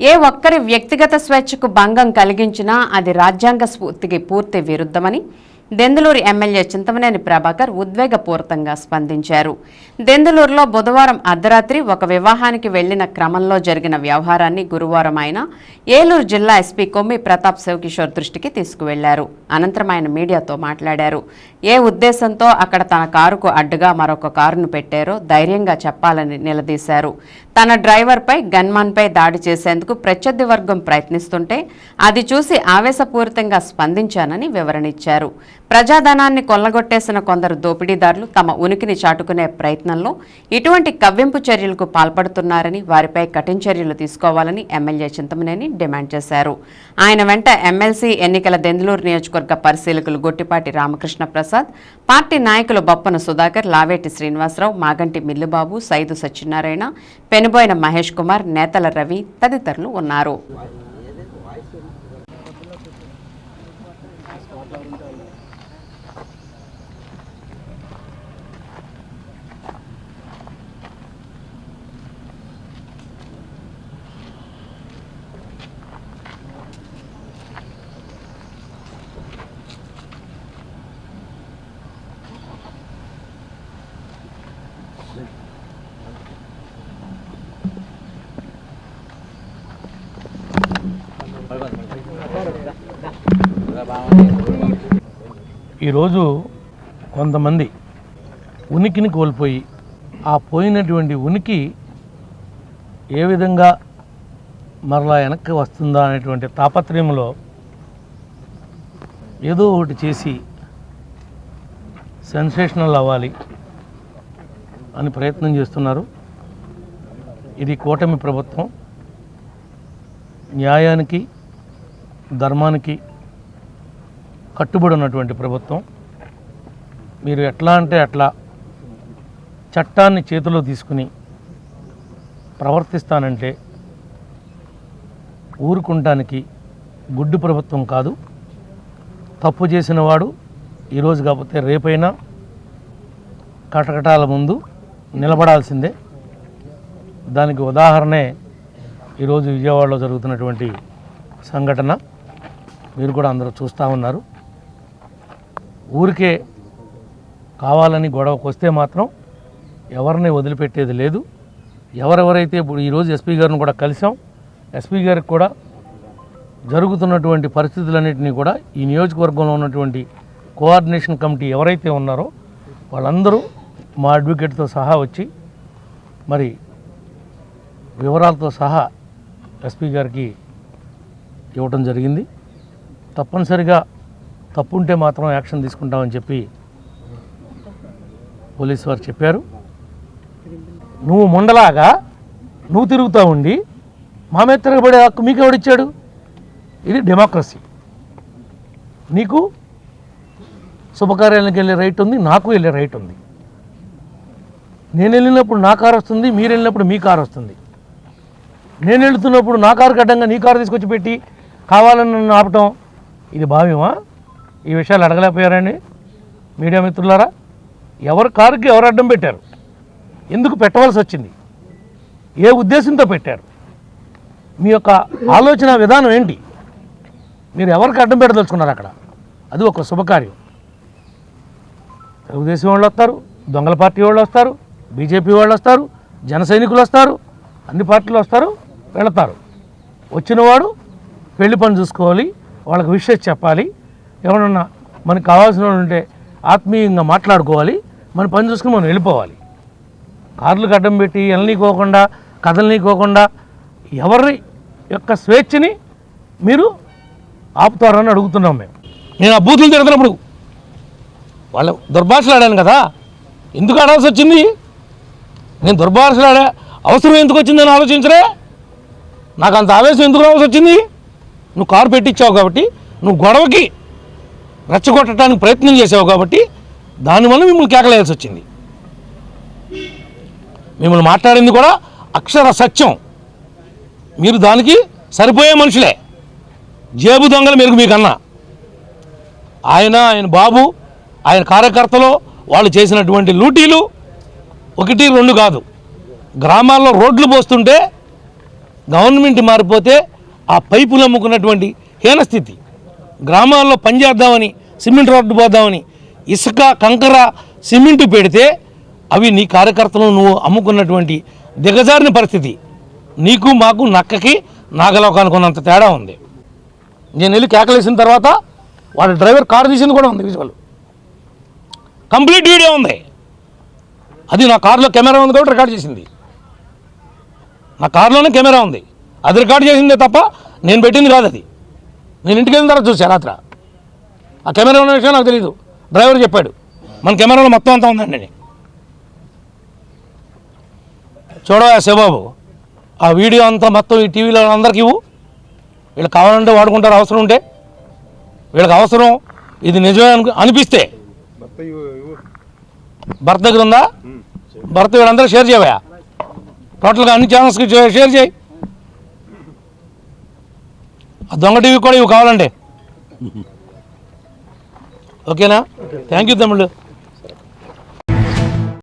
ఏ ఒక్కరి వ్యక్తిగత స్వేచ్ఛకు భంగం కలిగించినా అది రాజ్యాంగ స్ఫూర్తికి పూర్తి విరుద్ధమని దెందులూరు ఎమ్మెల్యే చింతమనేని ప్రభాకర్ ఉద్వేగపూరితంగా స్పందించారు. దెందులూరులో బుధవారం అర్ధరాత్రి ఒక వివాహానికి వెళ్ళిన క్రమంలో జరిగిన వ్యవహారాన్ని గురువారం ఆయన ఏలూరు జిల్లా ఎస్పీ కొమ్మి ప్రతాప్ శివకిషోర్ దృష్టికి తీసుకువెళ్ళారు. అనంతరం ఆయన మీడియాతో మాట్లాడారు. ఏ ఉద్దేశంతో అక్కడ తన కారుకు అడ్డుగా మరొక కారును పెట్టారో ధైర్యంగా చెప్పాలని నిలదీశారు. తన డ్రైవర్పై గన్మాన్పై దాడి చేసేందుకు ప్రత్యర్థి వర్గం ప్రయత్నిస్తుంటే అది చూసి ఆవేశపూరితంగా స్పందించానని వివరణిచ్చారు ప్రజాధనాన్ని కొల్లగొట్టేసిన కొందరు దోపిడీదారులు తమ ఉనికిని చాటుకునే ప్రయత్నంలో ఇటువంటి కవ్వింపు చర్యలకు పాల్పడుతున్నారని వారిపై కఠిన చర్యలు తీసుకోవాలని ఎమ్మెల్యే చింతమనేని డిమాండ్ చేశారు. ఆయన వెంట ఎమ్మెల్సీ ఎన్నికల దెందులూరు నియోజకవర్గ పరిశీలకులు గొట్టిపాటి రామకృష్ణ ప్రసాద్ పార్టీ నాయకులు బొప్పన సుధాకర్ లావేటి శ్రీనివాసరావు మాగంటి మిల్లుబాబు సైదు సత్యనారాయణ పెనుబోయిన మహేష్ కుమార్ నేతల రవి తదితరులు ఉన్నారు. ఈరోజు కొంతమంది ఉనికిని కోల్పోయి ఆ పోయినటువంటి ఉనికి ఏ విధంగా మరలా వెనక్కి వస్తుందా అనేటువంటి తాపత్రయంలో ఏదో ఒకటి చేసి సెన్సేషనల్ అవ్వాలి అని ప్రయత్నం చేస్తున్నారు. ఇది కూటమి ప్రభుత్వం. న్యాయానికి ధర్మానికి కట్టుబడి ఉన్నటువంటి ప్రభుత్వం. మీరు ఎట్లా అంటే అట్లా చట్టాన్ని చేతిలో తీసుకుని ప్రవర్తిస్తానంటే ఊరుకుంటానికి గుడ్డు ప్రభుత్వం కాదు. తప్పు చేసిన వాడు ఈరోజు కాకపోతే రేపైనా కటకటాల ముందు నిలబడాల్సిందే. దానికి ఉదాహరణే ఈరోజు విజయవాడలో జరుగుతున్నటువంటి సంఘటన. మీరు కూడా అందరూ చూస్తూ ఉన్నారు. ఊరికే కావాలని గొడవకు వస్తే మాత్రం ఎవరిని వదిలిపెట్టేది లేదు. ఎవరెవరైతే ఇప్పుడు ఈరోజు ఎస్పీ గారిని కూడా కలిసాం ఎస్పీ గారికి కూడా జరుగుతున్నటువంటి పరిస్థితులన్నింటినీ కూడా ఈ నియోజకవర్గంలో ఉన్నటువంటి కోఆర్డినేషన్ కమిటీ ఎవరైతే ఉన్నారో వాళ్ళందరూ మా అడ్వకేట్తో సహా వచ్చి మరి వివరాలతో సహా ఎస్పీ గారికి ఇవ్వటం జరిగింది. తప్పనిసరిగా తప్పు ఉంటే మాత్రం యాక్షన్ తీసుకుంటామని చెప్పి పోలీసు వారు చెప్పారు. నువ్వు ముండలాగా నువ్వు తిరుగుతూ ఉండి మా మీద తిరగబడే హక్కు మీకు ఎవడిచ్చాడు ఇది డెమోక్రసీ నీకు శుభకార్యాలకు వెళ్ళే రైట్ ఉంది నాకు వెళ్ళే రైట్ ఉంది. నేను వెళ్ళినప్పుడు నా కారు వస్తుంది మీరు వెళ్ళినప్పుడు మీ కారు వస్తుంది. నేను వెళుతున్నప్పుడు నా కారు కడ్డంగా నీ కారు తీసుకొచ్చి పెట్టి కావాలని నన్ను ఆపటం ఇది భావ్యమా? ఈ విషయాలు అడగలేకపోయారండి. మీడియా మిత్రులారా ఎవరి కారుకి ఎవరు అడ్డం పెట్టారు? ఎందుకు పెట్టవలసి వచ్చింది? ఏ ఉద్దేశంతో పెట్టారు? మీ యొక్క ఆలోచన విధానం ఏంటి? మీరు ఎవరికి అడ్డం పెట్టదలుచుకున్నారు అక్కడ? అది ఒక శుభకార్యం. తెలుగుదేశం వాళ్ళు వస్తారు దొంగల పార్టీ వాళ్ళు వస్తారు బీజేపీ వాళ్ళు వస్తారు జన సైనికులు వస్తారు అన్ని పార్టీలు వస్తారు వెళతారు. వచ్చినవాడు పెళ్ళి పని చూసుకోవాలి వాళ్ళకి విషయం చెప్పాలి ఎవరన్నా మనకు కావాల్సిన ఉంటే ఆత్మీయంగా మాట్లాడుకోవాలి మన పని చూసుకుని మనం వెళ్ళిపోవాలి. కార్లు గడ్డం పెట్టి ఎలనీకోకుండా కదలనీకోకుండా ఎవరి యొక్క స్వేచ్ఛని మీరు ఆపుతారని అడుగుతున్నాం మేము. నేను ఆ బూతులు తిడుతున్నప్పుడు వాళ్ళ దుర్భాషలాడాను కదా ఎందుకు ఆడాల్సి వచ్చింది? నేను దుర్భాషలు ఆడా అవసరం ఎందుకు వచ్చిందని ఆలోచించరే? నాకు అంత ఆవేశం ఎందుకు రావాల్సి వచ్చింది? నువ్వు కారు పెట్టించావు కాబట్టి నువ్వు గొడవకి రెచ్చగొట్టడానికి ప్రయత్నం చేసావు కాబట్టి దానివల్ల మిమ్మల్ని కేకలేయాల్సి వచ్చింది. మిమ్మల్ని మాట్లాడింది కూడా అక్షర సత్యం. మీరు దానికి సరిపోయే మనుషులే. జేబు దొంగలు మెరుగు మీకన్నా. ఆయన ఆయన బాబు ఆయన కార్యకర్తలు వాళ్ళు చేసినటువంటి లూటీలు ఒకటి రెండు కాదు. గ్రామాల్లో రోడ్లు పోస్తుంటే గవర్నమెంట్ మారిపోతే ఆ పైపులు అమ్ముకున్నటువంటి హీనస్థితి గ్రామాల్లో పనిచేద్దామని సిమెంట్ రోడ్డు పోద్దామని ఇసుక కంకర సిమెంటు పెడితే అవి నీ కార్యకర్తలు నువ్వు అమ్ముకున్నటువంటి దిగజారిన పరిస్థితి. నీకు మాకు నక్కకి నాగలోకానికి ఉన్నంత తేడా ఉంది. నేను వెళ్ళి కేకలేసిన తర్వాత వాడు డ్రైవర్ కారు తీసింది కూడా ఉంది విజువల్. కంప్లీట్ వీడియో ఉంది. అది నా కారులో కెమెరా ఉంది కాబట్టి రికార్డ్ చేసింది. నా కారులోనే కెమెరా ఉంది. అది రికార్డ్ చేసిందే తప్ప నేను పెట్టింది కాదు అది. నేను ఇంటికి వెళ్ళిన తర్వాత చూసా రాత్ర. ఆ కెమెరా ఉన్న విషయం నాకు తెలియదు డ్రైవర్ చెప్పాడు. మన కెమెరాలో మొత్తం అంతా ఉందండి చూడవా శివబాబు ఆ వీడియో అంతా మొత్తం ఈ టీవీలో అందరికీ ఇవ్వు. వీళ్ళు కావాలంటే వాడుకుంటారు అవసరం ఉంటే. వీళ్ళకి అవసరం ఇది నిజమే అను అనిపిస్తే. భర్త దగ్గర ఉందా? భర్త వీళ్ళందరూ షేర్ చేయవా టోటల్గా అన్ని ఛానల్స్కి షేర్ చేయి. ఆ దొంగ టీవీ కూడా ఇవి కావాలండి ఓకేనా? థ్యాంక్ యూ తమ్ముళ్ళు.